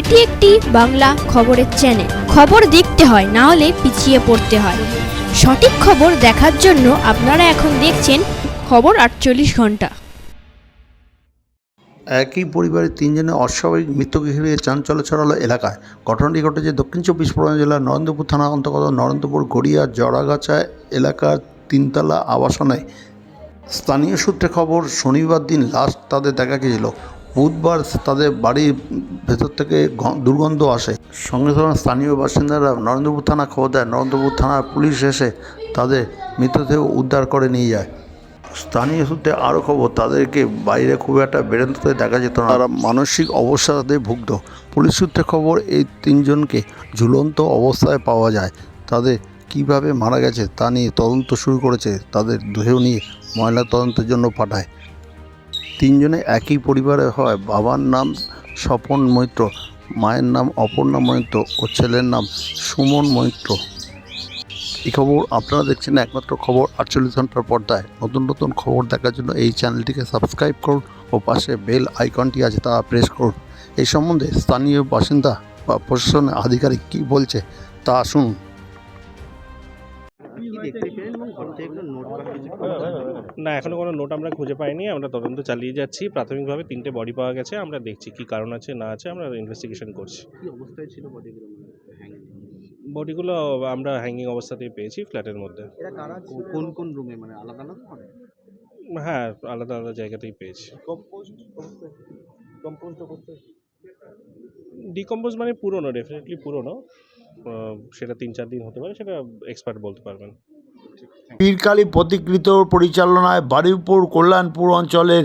এটি একটি বাংলা খবরের চ্যানেল খবর দেখতে হয়, না হলে পিছিয়ে পড়তে হয়। সঠিক খবর দেখার জন্য আপনারা এখন দেখছেন খবর আটচল্লিশ ঘণ্টা। একই পরিবারের তিনজনের অস্বাভাবিক মৃত্যুকে ঘিরে চাঞ্চল্য ছড়ালো এলাকায়। ঘটনাটি ঘটেছে দক্ষিণ চব্বিশ পরগনা জেলার নরেন্দ্রপুর থানা অন্তর্গত নরেন্দ্রপুর গড়িয়া জড়াগাছা এলাকার তিনতলা আবাসনে। স্থানীয় সূত্রে খবর, শনিবার দিন লাস্ট তাদের দেখা গিয়েছিল বুধবার তাদের বাড়ির ভেতর থেকে দুর্গন্ধ আসে। সঙ্গে সঙ্গে স্থানীয় বাসিন্দারা নরেন্দ্রপুর থানা খবর দেয়, নরেন্দ্রপুর থানার পুলিশ এসে তাদের মৃতদেহ উদ্ধার করে নিয়ে যায়। স্থানীয় সূত্রে আরও খবর, তাদেরকে বাইরে খুব একটা বেরোতে দেখা যেত না। তারা মানসিক অবসাদে ভুগত পুলিশ সূত্রে খবর, এই তিনজনকে ঝুলন্ত অবস্থায় পাওয়া যায়। তাদের কীভাবে মারা গেছে তা নিয়ে তদন্ত শুরু করেছে। তাদের দেহ নিয়ে ময়লা তদন্তের জন্য পাঠায়। তিনজনে একই পরিবারে হয়। বাবার নাম স্বপন মৈত্র, মায়ের নাম অপর্ণা মৈত্র ও ছেলের নাম সুমন মৈত্র। এই খবর আপনারা দেখছেন একমাত্র খবর আটচল্লিশ ঘণ্টার পর্দায়। নতুন নতুন খবর দেখার জন্য এই চ্যানেলটিকে সাবস্ক্রাইব করুন ও পাশে বেল আইকনটি আছে তা প্রেস করুন। এই সম্বন্ধে স্থানীয় বাসিন্দা বা প্রশাসনের আধিকারিক কী বলছে তা শুনুন। না এখনও কোনো নোট আমরা খুঁজে পাইনি। আমরা তদন্ত চালিয়ে যাচ্ছি। প্রাথমিকভাবে তিনটে বডি পাওয়া গেছে। আমরা দেখছি কি কারণ আছে না আছে। আমরা ইনভেস্টিগেশন করছি। কি অবস্থায় ছিল বডিগুলো বডিগুলো আমরা হ্যাঙ্গিং অবস্থাতেই পেয়েছি ফ্ল্যাটের মধ্যে। এরা কারা কোন কোন রুমে মানে আলাদা আলাদা করে হ্যাঁ আলাদা আলাদা জায়গাতেই পেয়েছি। ডিকম্পোজ মানে পুরনো ডেফিনেটলি পুরনো। সেটা তিন চার দিন হতে পারে, সেটা এক্সপার্ট বলতে পারবেন। পীরকালী প্রতিকৃত পরিচালনায় বারুইপুর কল্যাণপুর অঞ্চলের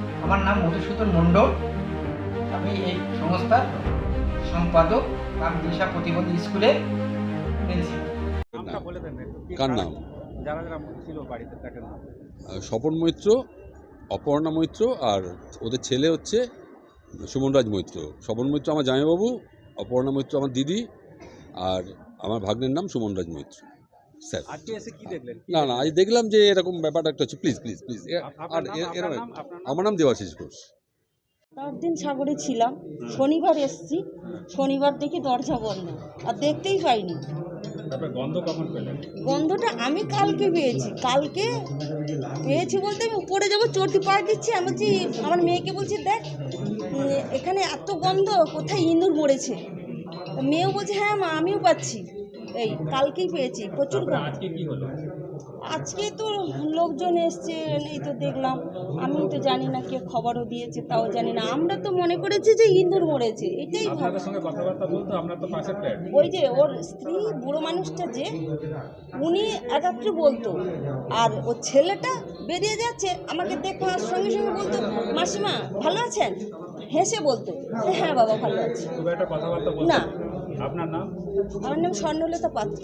আমার নাম মধুসূদন মণ্ডল। আমি এই সংস্থার সম্পাদক কাম দিশা প্রতিবন্ধী প্রিন্সিপাল। কার নাম? যারা যারা ছিল বাড়িতে তাকে নাম। স্বপন মৈত্র অপর্ণা মৈত্র আর ওদের ছেলে হচ্ছে সুমনরাজ মৈত্র। স্বপন মৈত্র আমার জামাইবাবু অপর্ণা মৈত্র আমার দিদি আর আমার ভাগ্নের নাম সুমনরাজ মৈত্র। স্যার। আজকে এসে কি দেখলেন? না না আজ দেখলাম যে এরকম ব্যাপারটা একটা হচ্ছে। Please please please. আর আপনার নাম, এ- আপনার এরম নাম, আপনার নাম? আমার নাম দেবাশিস ঘোষ। চার দিন সাগরে ছিলাম। শনিবার এসছি। শনিবার দেখি দরজা বন্ধ। আর দেখতেই পাইনি। গন্ধ গন্ধটা আমি কালকে পেয়েছি। কালকে পেয়েছি বলতে আমি উপরে যাব চড়তে পার দিচ্ছি। আমি বলছি আমার মেয়েকে বলছি দেখ এখানে এত গন্ধ কোথায় ইঁদুর মরেছে? মেয়েও বলছে হ্যাঁ মা আমিও পাচ্ছি। এই কালকেই পেয়েছি প্রচুর আজকে কি হলো? আজকে তো লোকজন এসছে এই তো দেখলাম। আমি তো জানি না কে খবরও দিয়েছে তাও জানি না। আমরা তো মনে করেছি যে ইন্দুর মরেছে এটাই ওই যে ওর স্ত্রী বুড়ো মানুষটা যে উনি একাত্রে বলতো আর ওর ছেলেটা বেরিয়ে যাচ্ছে আমাকে দেখার সঙ্গে সঙ্গে বলতো মাসিমা ভালো আছেন? হেসে বলতো হ্যাঁ বাবা ভালো আছি। না আপনার নাম? আমার নাম স্বর্ণলতা পাত্র।